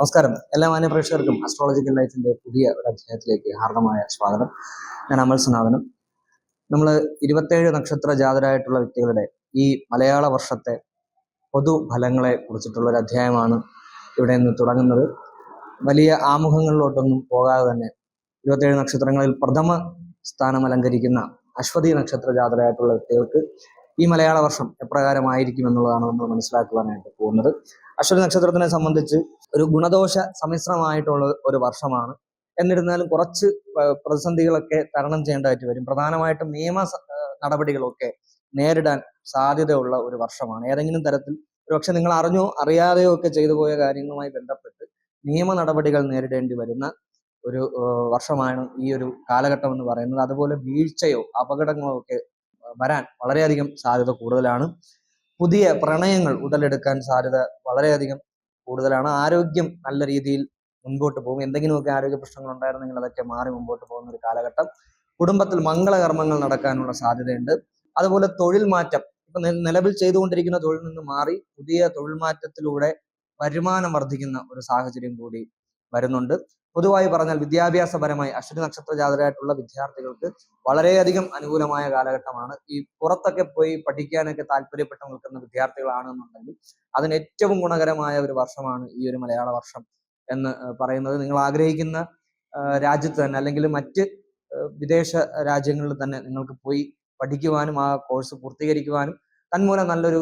നമസ്കാരം. എല്ലാ മാന്യ പ്രേക്ഷകർക്കും അസ്ട്രോളജിക്കൽ ലൈഫിന്റെ പുതിയ ഒരു അധ്യായത്തിലേക്ക് ഹാർദമായ സ്വാഗതം. ഞാൻ അമൽ സനാതനം. നമ്മൾ ഇരുപത്തേഴ് നക്ഷത്ര ജാതരായിട്ടുള്ള വ്യക്തികളുടെ ഈ മലയാള വർഷത്തെ പൊതുഫലങ്ങളെ കുറിച്ചിട്ടുള്ള ഒരു അധ്യായമാണ് ഇവിടെ നിന്ന് തുടങ്ങുന്നത്. വലിയ ആമുഖങ്ങളിലോട്ടൊന്നും പോകാതെ തന്നെ ഇരുപത്തേഴ് നക്ഷത്രങ്ങളിൽ പ്രഥമ സ്ഥാനം അലങ്കരിക്കുന്ന അശ്വതി നക്ഷത്ര ജാതരായിട്ടുള്ള വ്യക്തികൾക്ക് ഈ മലയാള വർഷം എപ്രകാരമായിരിക്കും എന്നുള്ളതാണ് നമ്മൾ മനസ്സിലാക്കുവാനായിട്ട് പോകുന്നത്. അശ്വതി നക്ഷത്രത്തിനെ സംബന്ധിച്ച് ഒരു ഗുണദോഷ സമ്മിശ്രമായിട്ടുള്ള ഒരു വർഷമാണ്. എന്നിരുന്നാലും കുറച്ച് പ്രതിസന്ധികളൊക്കെ തരണം ചെയ്യേണ്ടതായിട്ട് വരും. പ്രധാനമായിട്ടും നിയമ നടപടികളൊക്കെ നേരിടാൻ സാധ്യതയുള്ള ഒരു വർഷമാണ്. ഏതെങ്കിലും തരത്തിൽ ഒരുപക്ഷെ നിങ്ങൾ അറിഞ്ഞോ അറിയാതെയോ ഒക്കെ ചെയ്തു പോയ കാര്യങ്ങളുമായി ബന്ധപ്പെട്ട് നിയമ നടപടികൾ നേരിടേണ്ടി വരുന്ന ഒരു വർഷമാണ് ഈ ഒരു കാലഘട്ടം എന്ന് പറയുന്നത്. അതുപോലെ വീഴ്ചയോ അപകടങ്ങളോ ഒക്കെ വരാൻ വളരെയധികം സാധ്യത കൂടുതലാണ്. പുതിയ പ്രണയങ്ങൾ ഉടലെടുക്കാൻ സാധ്യത വളരെയധികം കൂടുതലാണ്. ആരോഗ്യം നല്ല രീതിയിൽ മുൻപോട്ട് പോകും. എന്തെങ്കിലുമൊക്കെ ആരോഗ്യ പ്രശ്നങ്ങൾ ഉണ്ടായിരുന്നെങ്കിൽ അതൊക്കെ മാറി മുമ്പോട്ട് പോകുന്ന ഒരു കാലഘട്ടം. കുടുംബത്തിൽ മംഗളകർമ്മങ്ങൾ നടക്കാനുള്ള സാധ്യതയുണ്ട്. അതുപോലെ തൊഴിൽ മാറ്റം. ഇപ്പൊ നിലവിൽ ചെയ്തുകൊണ്ടിരിക്കുന്ന തൊഴിൽ നിന്ന് മാറി പുതിയ തൊഴിൽ മാറ്റത്തിലൂടെ വരുമാനം വർദ്ധിക്കുന്ന ഒരു സാഹചര്യം കൂടി വരുന്നുണ്ട്. പൊതുവായി പറഞ്ഞാൽ വിദ്യാഭ്യാസപരമായി അശ്വതി നക്ഷത്ര ജാതരായിട്ടുള്ള വിദ്യാർത്ഥികൾക്ക് വളരെയധികം അനുകൂലമായ കാലഘട്ടമാണ്. ഈ പുറത്തൊക്കെ പോയി പഠിക്കാനൊക്കെ താല്പര്യപ്പെട്ട് നിൽക്കുന്ന വിദ്യാർത്ഥികളാണ് എന്നുണ്ടെങ്കിൽ അതിന് ഏറ്റവും ഗുണകരമായ ഒരു വർഷമാണ് ഈ ഒരു മലയാള വർഷം എന്ന് പറയുന്നത്. നിങ്ങൾ ആഗ്രഹിക്കുന്ന രാജ്യത്ത് തന്നെ അല്ലെങ്കിൽ മറ്റ് വിദേശ രാജ്യങ്ങളിൽ തന്നെ നിങ്ങൾക്ക് പോയി പഠിക്കുവാനും ആ കോഴ്സ് പൂർത്തീകരിക്കുവാനും തന്മൂലം നല്ലൊരു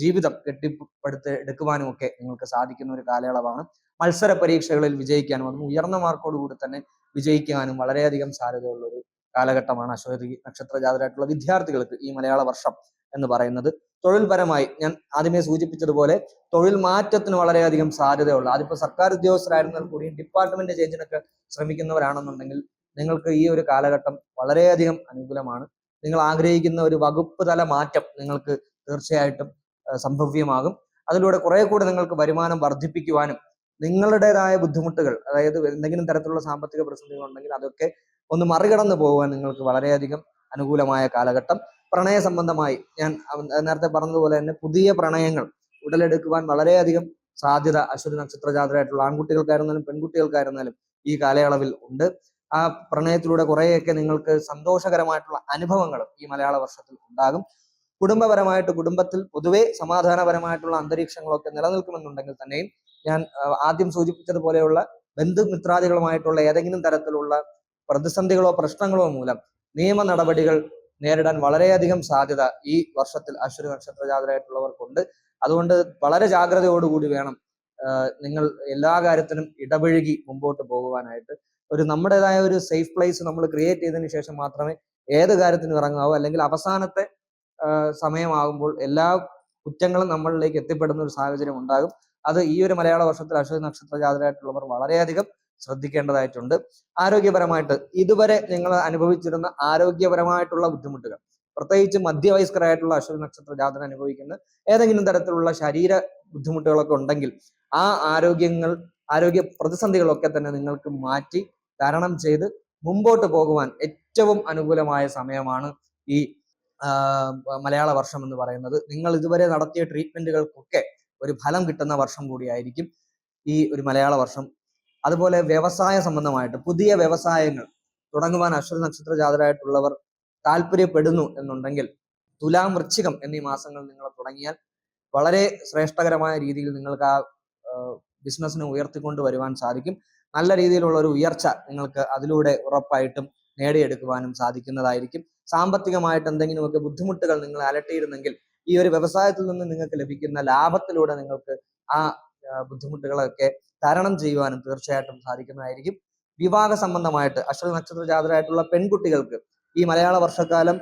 ജീവിതം കെട്ടിപ്പടുത്ത് എടുക്കുവാനും ഒക്കെ നിങ്ങൾക്ക് സാധിക്കുന്ന ഒരു കാലയളവാണ്. മത്സര പരീക്ഷകളിൽ വിജയിക്കാനും അതും ഉയർന്ന മാർക്കോടുകൂടി തന്നെ വിജയിക്കാനും വളരെയധികം സാധ്യതയുള്ള ഒരു കാലഘട്ടമാണ് അശ്വതി നക്ഷത്ര ജാതരായിട്ടുള്ള വിദ്യാർത്ഥികൾക്ക് ഈ മലയാള വർഷം എന്ന് പറയുന്നത്. തൊഴിൽപരമായി ഞാൻ ആദ്യമേ സൂചിപ്പിച്ചതുപോലെ തൊഴിൽ മാറ്റത്തിന് വളരെയധികം സാധ്യതയുള്ള. അതിപ്പോ സർക്കാർ ഉദ്യോഗസ്ഥരായിരുന്നാൽ കൂടിയും ഡിപ്പാർട്ട്മെന്റ് ചേഞ്ചിനൊക്കെ ശ്രമിക്കുന്നവരാണെന്നുണ്ടെങ്കിൽ നിങ്ങൾക്ക് ഈ ഒരു കാലഘട്ടം വളരെയധികം അനുകൂലമാണ്. നിങ്ങൾ ആഗ്രഹിക്കുന്ന ഒരു വകുപ്പ് തല മാറ്റം നിങ്ങൾക്ക് തീർച്ചയായിട്ടും സംഭവ്യമാകും. അതിലൂടെ കുറെ കൂടെ നിങ്ങൾക്ക് വരുമാനം വർദ്ധിപ്പിക്കുവാനും നിങ്ങളുടേതായ ബുദ്ധിമുട്ടുകൾ അതായത് എന്തെങ്കിലും തരത്തിലുള്ള സാമ്പത്തിക പ്രതിസന്ധികൾ ഉണ്ടെങ്കിൽ അതൊക്കെ ഒന്ന് മറികടന്നു പോകാൻ നിങ്ങൾക്ക് വളരെയധികം അനുകൂലമായ കാലഘട്ടം. പ്രണയ സംബന്ധമായി ഞാൻ നേരത്തെ പറഞ്ഞതുപോലെ തന്നെ പുതിയ പ്രണയങ്ങൾ ഉടലെടുക്കുവാൻ വളരെയധികം സാധ്യത അശ്വതി നക്ഷത്ര ജാതരായിട്ടുള്ള ആൺകുട്ടികൾക്കായിരുന്നാലും പെൺകുട്ടികൾക്കായിരുന്നാലും ഈ കാലയളവിൽ ഉണ്ട്. ആ പ്രണയത്തിലൂടെ കുറേയൊക്കെ നിങ്ങൾക്ക് സന്തോഷകരമായിട്ടുള്ള അനുഭവങ്ങളും ഈ മലയാള വർഷത്തിൽ ഉണ്ടാകും. കുടുംബപരമായിട്ട് കുടുംബത്തിൽ പൊതുവെ സമാധാനപരമായിട്ടുള്ള അന്തരീക്ഷങ്ങളൊക്കെ നിലനിൽക്കുമെന്നുണ്ടെങ്കിൽ തന്നെയും ഞാൻ ആദ്യം സൂചിപ്പിച്ചതുപോലെയുള്ള ബന്ധുമിത്രാദികളുമായിട്ടുള്ള ഏതെങ്കിലും തരത്തിലുള്ള പ്രതിസന്ധികളോ പ്രശ്നങ്ങളോ മൂലം നിയമ നടപടികൾ നേരിടാൻ വളരെയധികം സാധ്യത ഈ വർഷത്തിൽ അശ്വതി നക്ഷത്ര ജാതരായിട്ടുള്ളവർക്കുണ്ട് അതുകൊണ്ട് വളരെ ജാഗ്രതയോടുകൂടി വേണം നിങ്ങൾ എല്ലാ കാര്യത്തിനും ഇടപഴകി മുമ്പോട്ട് പോകുവാനായിട്ട്. ഒരു നമ്മുടേതായ ഒരു സേഫ് പ്ലേസ് നമ്മൾ ക്രിയേറ്റ് ചെയ്തതിന് ശേഷം മാത്രമേ ഏത് കാര്യത്തിനും ഇറങ്ങാവൂ. അല്ലെങ്കിൽ അവസാനത്തെ സമയമാകുമ്പോൾ എല്ലാ കുറ്റങ്ങളും നമ്മളിലേക്ക് എത്തിപ്പെടുന്ന ഒരു സാഹചര്യം ഉണ്ടാകും. അത് ഈ ഒരു മലയാള വർഷത്തിൽ അശ്വതി നക്ഷത്ര ജാതരായിട്ടുള്ളവർ വളരെയധികം ശ്രദ്ധിക്കേണ്ടതായിട്ടുണ്ട്. ആരോഗ്യപരമായിട്ട് ഇതുവരെ നിങ്ങൾ അനുഭവിച്ചിരുന്ന ആരോഗ്യപരമായിട്ടുള്ള ബുദ്ധിമുട്ടുകൾ പ്രത്യേകിച്ച് മധ്യവയസ്കരായിട്ടുള്ള അശ്വതി നക്ഷത്ര ജാതന അനുഭവിക്കുന്ന ഏതെങ്കിലും തരത്തിലുള്ള ശരീര ബുദ്ധിമുട്ടുകളൊക്കെ ഉണ്ടെങ്കിൽ ആ ആരോഗ്യങ്ങൾ ആരോഗ്യ പ്രതിസന്ധികളൊക്കെ തന്നെ നിങ്ങൾക്ക് മാറ്റി തരണം ചെയ്ത് മുമ്പോട്ട് പോകുവാൻ ഏറ്റവും അനുകൂലമായ സമയമാണ് ഈ മലയാള വർഷം എന്ന് പറയുന്നത്. നിങ്ങൾ ഇതുവരെ നടത്തിയ ട്രീറ്റ്മെന്റുകൾക്കൊക്കെ ഒരു ഫലം കിട്ടുന്ന വർഷം കൂടിയായിരിക്കും ഈ ഒരു മലയാള വർഷം. അതുപോലെ വ്യവസായ സംബന്ധമായിട്ട് പുതിയ വ്യവസായങ്ങൾ തുടങ്ങുവാൻ അശ്വതി നക്ഷത്ര ജാതരായിട്ടുള്ളവർ താല്പര്യപ്പെടുന്നു എന്നുണ്ടെങ്കിൽ തുലാം വൃശ്ചികം എന്നീ മാസങ്ങൾ നിങ്ങൾ തുടങ്ങിയാൽ വളരെ ശ്രേഷ്ഠകരമായ രീതിയിൽ നിങ്ങൾക്ക് ആ ബിസിനസ്സിനെ ഉയർത്തിക്കൊണ്ട് വരുവാൻ സാധിക്കും. നല്ല രീതിയിലുള്ള ഒരു ഉയർച്ച നിങ്ങൾക്ക് അതിലൂടെ ഉറപ്പായിട്ടും നേടിയെടുക്കുവാനും സാധിക്കുന്നതായിരിക്കും. സാമ്പത്തികമായിട്ട് എന്തെങ്കിലുമൊക്കെ ബുദ്ധിമുട്ടുകൾ നിങ്ങൾ അലട്ടിയിരുന്നെങ്കിൽ ഈ ഒരു വ്യവസായത്തിൽ നിന്ന് നിങ്ങൾക്ക് ലഭിക്കുന്ന ലാഭത്തിലൂടെ നിങ്ങൾക്ക് ആ ബുദ്ധിമുട്ടുകളൊക്കെ തരണം ചെയ്യുവാനും തീർച്ചയായിട്ടും സാധിക്കുന്നതായിരിക്കും. വിവാഹ സംബന്ധമായിട്ട് അശ്വതി നക്ഷത്ര ജാതരായിട്ടുള്ള പെൺകുട്ടികൾക്ക് ഈ മലയാള വർഷക്കാലം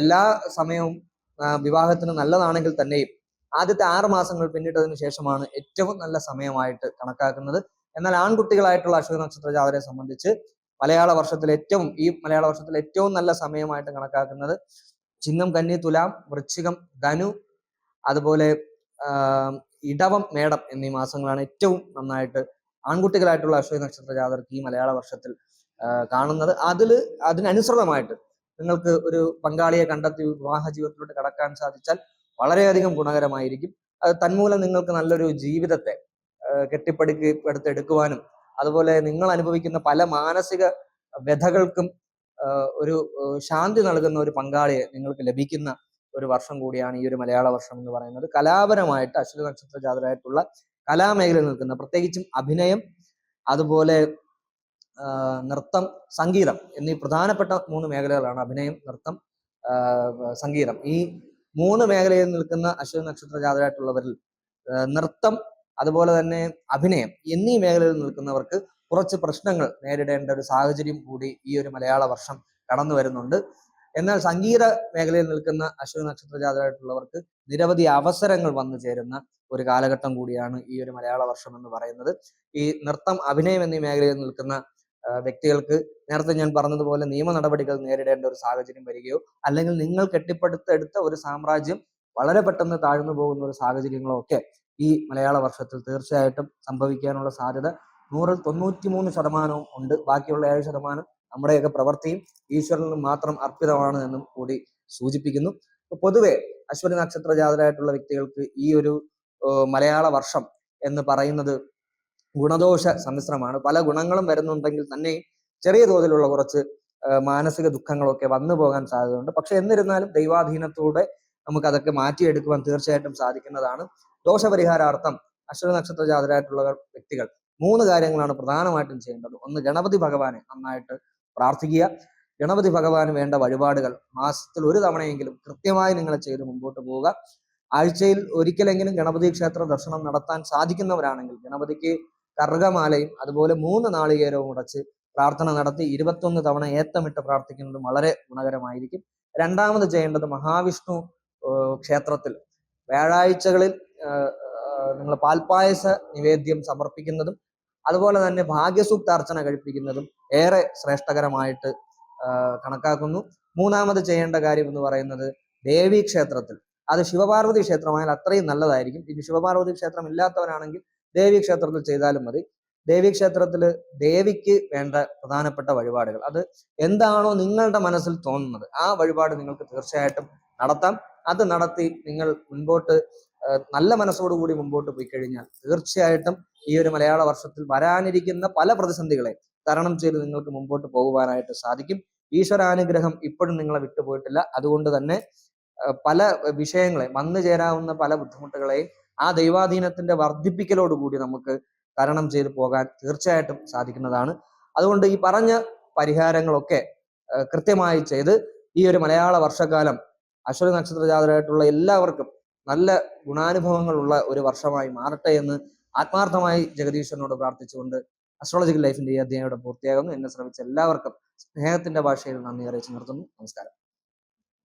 എല്ലാ സമയവും വിവാഹത്തിന് നല്ലതാണെങ്കിൽ തന്നെയും ആദ്യത്തെ ആറ് മാസങ്ങൾ പിന്നിട്ടതിന് ശേഷമാണ് ഏറ്റവും നല്ല സമയമായിട്ട് കണക്കാക്കുന്നത്. എന്നാൽ ആൺകുട്ടികളായിട്ടുള്ള അശ്വതി നക്ഷത്ര ജാതരെ സംബന്ധിച്ച് മലയാള വർഷത്തിൽ ഏറ്റവും ഈ മലയാള വർഷത്തിൽ ഏറ്റവും നല്ല സമയമായിട്ട് കണക്കാക്കുന്നത് ചിഹ്നം കന്നി തുലാം വൃശ്ചികം ധനു അതുപോലെ ഇടവം മേടം എന്നീ മാസങ്ങളാണ് ഏറ്റവും നന്നായിട്ട് ആൺകുട്ടികളായിട്ടുള്ള അശ്വതി നക്ഷത്ര ജാതർക്ക് ഈ മലയാള വർഷത്തിൽ കാണുന്നത്. അതിൽ അതിനനുസൃതമായിട്ട് നിങ്ങൾക്ക് ഒരു പങ്കാളിയെ കണ്ടെത്തി വിവാഹ ജീവിതത്തിലോട്ട് കടക്കാൻ സാധിച്ചാൽ വളരെയധികം ഗുണകരമായിരിക്കും. അത് തന്മൂലം നിങ്ങൾക്ക് നല്ലൊരു ജീവിതത്തെ കെട്ടിപ്പടുക്കി എടുത്തെടുക്കുവാനും അതുപോലെ നിങ്ങൾ അനുഭവിക്കുന്ന പല മാനസിക വ്യഥകൾക്കും ഒരു ശാന്തി നൽകുന്ന ഒരു പങ്കാളിയെ നിങ്ങൾക്ക് ലഭിക്കുന്ന ഒരു വർഷം കൂടിയാണ് ഈ ഒരു മലയാള വർഷം എന്ന് പറയുന്നത്. കലാപരമായിട്ട് അശ്വതി നക്ഷത്ര ജാതരായിട്ടുള്ള കലാമേഖലയിൽ നിൽക്കുന്ന പ്രത്യേകിച്ചും അഭിനയം അതുപോലെ നൃത്തം സംഗീതം എന്നീ പ്രധാനപ്പെട്ട മൂന്ന് മേഖലകളാണ് അഭിനയം നൃത്തം സംഗീതം. ഈ മൂന്ന് മേഖലയിൽ നിൽക്കുന്ന അശ്വതി നക്ഷത്ര ജാതരായിട്ടുള്ളവരിൽ നൃത്തം അതുപോലെ തന്നെ അഭിനയം എന്നീ മേഖലയിൽ നിൽക്കുന്നവർക്ക് കുറച്ച് പ്രശ്നങ്ങൾ നേരിടേണ്ട ഒരു സാഹചര്യം കൂടി ഈ ഒരു മലയാള വർഷം കടന്നു വരുന്നുണ്ട്. എന്നാൽ സംഗീത മേഖലയിൽ നിൽക്കുന്ന അശ്വതി നക്ഷത്ര ജാതരായിട്ടുള്ളവർക്ക് നിരവധി അവസരങ്ങൾ വന്നു ചേരുന്ന ഒരു കാലഘട്ടം കൂടിയാണ് ഈ ഒരു മലയാള വർഷം എന്ന് പറയുന്നത്. ഈ നൃത്തം അഭിനയം എന്നീ മേഖലയിൽ നിൽക്കുന്ന വ്യക്തികൾക്ക് നേരത്തെ ഞാൻ പറഞ്ഞതുപോലെ നിയമ നടപടികൾ നേരിടേണ്ട ഒരു സാഹചര്യം വരികയോ അല്ലെങ്കിൽ നിങ്ങൾ കെട്ടിപ്പടുത്തെടുത്ത ഒരു സാമ്രാജ്യം വളരെ പെട്ടെന്ന് താഴ്ന്നു പോകുന്ന ഒരു സാഹചര്യങ്ങളോ ഒക്കെ ഈ മലയാള വർഷത്തിൽ തീർച്ചയായിട്ടും സംഭവിക്കാനുള്ള സാധ്യത നൂറിൽ തൊണ്ണൂറ്റി മൂന്ന് ശതമാനവും ഉണ്ട്. ബാക്കിയുള്ള ഏഴ് ശതമാനം നമ്മുടെയൊക്കെ പ്രവൃത്തിയും ഈശ്വരനും മാത്രം അർപ്പിതമാണ് എന്നും കൂടി സൂചിപ്പിക്കുന്നു. പൊതുവെ അശ്വതി നക്ഷത്ര ജാതരായിട്ടുള്ള വ്യക്തികൾക്ക് ഈ ഒരു മലയാള വർഷം എന്ന് പറയുന്നത് ഗുണദോഷ സമ്മിശ്രമാണ്. പല ഗുണങ്ങളും വരുന്നുണ്ടെങ്കിൽ തന്നെ ചെറിയ തോതിലുള്ള കുറച്ച് മാനസിക ദുഃഖങ്ങളൊക്കെ വന്നു പോകാൻ സാധ്യതയുണ്ട്. പക്ഷെ എന്നിരുന്നാലും ദൈവാധീനത്തോടെ നമുക്ക് അതൊക്കെ മാറ്റിയെടുക്കുവാൻ തീർച്ചയായിട്ടും സാധിക്കുന്നതാണ്. ദോഷപരിഹാരാർത്ഥം അശ്വതി നക്ഷത്ര ജാതരായിട്ടുള്ള വ്യക്തികൾ മൂന്ന് കാര്യങ്ങളാണ് പ്രധാനമായിട്ടും ചെയ്യേണ്ടത്. ഒന്ന് ഗണപതി ഭഗവാനെ നന്നായിട്ട് പ്രാർത്ഥിക്കുക. ഗണപതി ഭഗവാന് വേണ്ട വഴിപാടുകൾ മാസത്തിൽ ഒരു തവണയെങ്കിലും കൃത്യമായി നിങ്ങൾ ചെയ്ത് മുമ്പോട്ട് പോവുക. ആഴ്ചയിൽ ഒരിക്കലെങ്കിലും ഗണപതി ക്ഷേത്ര ദർശനം നടത്താൻ സാധിക്കുന്നവരാണെങ്കിൽ ഗണപതിക്ക് കർഗമാലയും അതുപോലെ മൂന്ന് നാളികേരവും ഉടച്ച് പ്രാർത്ഥന നടത്തി ഇരുപത്തൊന്ന് തവണ ഏത്തമിട്ട് പ്രാർത്ഥിക്കുന്നത് വളരെ ഗുണകരമായിരിക്കും. രണ്ടാമത് ചെയ്യേണ്ടത് മഹാവിഷ്ണു ക്ഷേത്രത്തിൽ വ്യാഴാഴ്ചകളിൽ നിങ്ങൾ പാൽപ്പായസ നിവേദ്യം സമർപ്പിക്കുന്നതും അതുപോലെ തന്നെ ഭാഗ്യസൂക്ത അർച്ചന കഴിപ്പിക്കുന്നതും ഏറെ ശ്രേഷ്ഠകരമായിട്ട് കണക്കാക്കുന്നു. മൂന്നാമത് ചെയ്യേണ്ട കാര്യം എന്ന് പറയുന്നത് ദേവീ ക്ഷേത്രത്തിൽ. അത് ശിവപാർവതി ക്ഷേത്രമായാൽ അത്രയും നല്ലതായിരിക്കും. ഇനി ശിവപാർവതി ക്ഷേത്രം ഇല്ലാത്തവരാണെങ്കിൽ ദേവീ ക്ഷേത്രത്തിൽ ചെയ്താലും മതി. ദേവീ ക്ഷേത്രത്തിൽ ദേവിക്ക് വേണ്ട പ്രധാനപ്പെട്ട വഴിപാടുകൾ. അത് എന്താണോ നിങ്ങളുടെ മനസ്സിൽ തോന്നുന്നത് ആ വഴിപാട് നിങ്ങൾക്ക് തീർച്ചയായിട്ടും നടത്താം. അത് നടത്തി നിങ്ങൾ മുൻപോട്ട് നല്ല മനസ്സോടുകൂടി മുമ്പോട്ട് പോയി കഴിഞ്ഞാൽ തീർച്ചയായിട്ടും ഈ ഒരു മലയാള വർഷത്തിൽ വരാനിരിക്കുന്ന പല പ്രതിസന്ധികളെ തരണം ചെയ്ത് നിങ്ങൾക്ക് മുമ്പോട്ട് പോകുവാനായിട്ട് സാധിക്കും. ഈശ്വരാനുഗ്രഹം ഇപ്പോഴും നിങ്ങളെ വിട്ടുപോയിട്ടില്ല അതുകൊണ്ട് തന്നെ പല വിഷയങ്ങളെ വന്നു ചേരാവുന്ന പല ബുദ്ധിമുട്ടുകളെയും ആ ദൈവാധീനത്തിന്റെ വർദ്ധിപ്പിക്കലോടുകൂടി നമുക്ക് തരണം ചെയ്ത് പോകാൻ തീർച്ചയായിട്ടും സാധിക്കുന്നതാണ്. അതുകൊണ്ട് ഈ പറഞ്ഞ പരിഹാരങ്ങളൊക്കെ കൃത്യമായി ചെയ്ത് ഈ ഒരു മലയാള വർഷക്കാലം അശ്വതി നക്ഷത്ര ജാതരായിട്ടുള്ള എല്ലാവർക്കും നല്ല ഗുണാനുഭവങ്ങളുള്ള ഒരു വർഷമായി മാറട്ടെ എന്ന് ആത്മാർത്ഥമായി ജഗദീശ്വരനോട് പ്രാർത്ഥിച്ചുകൊണ്ട് അസ്ട്രോളജിക്കൽ ലൈഫിന്റെ ഈ അധ്യായം പൂർത്തിയാകുന്നു. എന്നെ ശ്രമിച്ച എല്ലാവർക്കും സ്നേഹത്തിന്റെ ഭാഷയിൽ നന്ദി അറിയിച്ചു നിർത്തുന്നു. നമസ്കാരം.